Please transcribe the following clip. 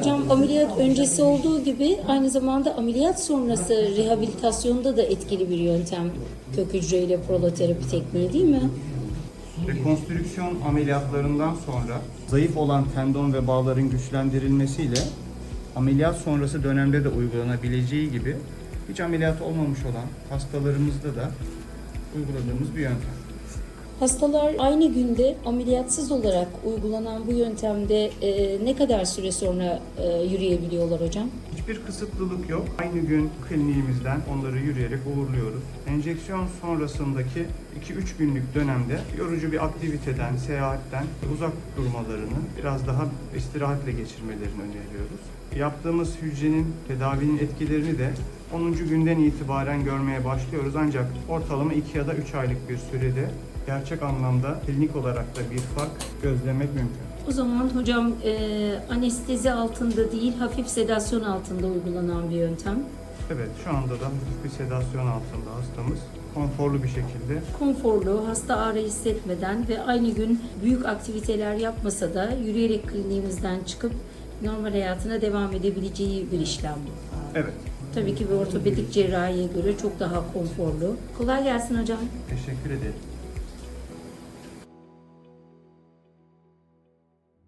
Hocam ameliyat öncesi olduğu gibi aynı zamanda ameliyat sonrası rehabilitasyonda da etkili bir yöntem kök hücreyle proloterapi tekniği değil mi? Rekonstrüksiyon ameliyatlarından sonra zayıf olan tendon ve bağların güçlendirilmesiyle ameliyat sonrası dönemde de uygulanabileceği gibi hiç ameliyat olmamış olan hastalarımızda da uyguladığımız bir yöntem. Hastalar aynı günde ameliyatsız olarak uygulanan bu yöntemde e, ne kadar süre sonra e, yürüyebiliyorlar hocam? Hiçbir kısıtlılık yok. Aynı gün kliniğimizden onları yürüyerek uğurluyoruz. Enjeksiyon sonrasındaki 2-3 günlük dönemde yorucu bir aktiviteden, seyahatten uzak durmalarını, biraz daha istirahatle geçirmelerini öneriyoruz. Yaptığımız hücrenin tedavinin etkilerini de 10. günden itibaren görmeye başlıyoruz ancak ortalama 2 ya da 3 aylık bir sürede gerçek anlamda klinik olarak da bir fark gözlemek mümkün. O zaman hocam e, anestezi altında değil hafif sedasyon altında uygulanan bir yöntem. Evet, şu anda da hafif bir sedasyon altında hastamız. Konforlu bir şekilde konforlu, hasta ağrı hissetmeden ve aynı gün büyük aktiviteler yapmasa da yürüyerek kliniğimizden çıkıp normal hayatına devam edebileceği bir işlem bu. Evet, Tabii ki bir ortopedik cerrahiye göre çok daha konforlu. Kolay gelsin hocam. teşekkür ederim.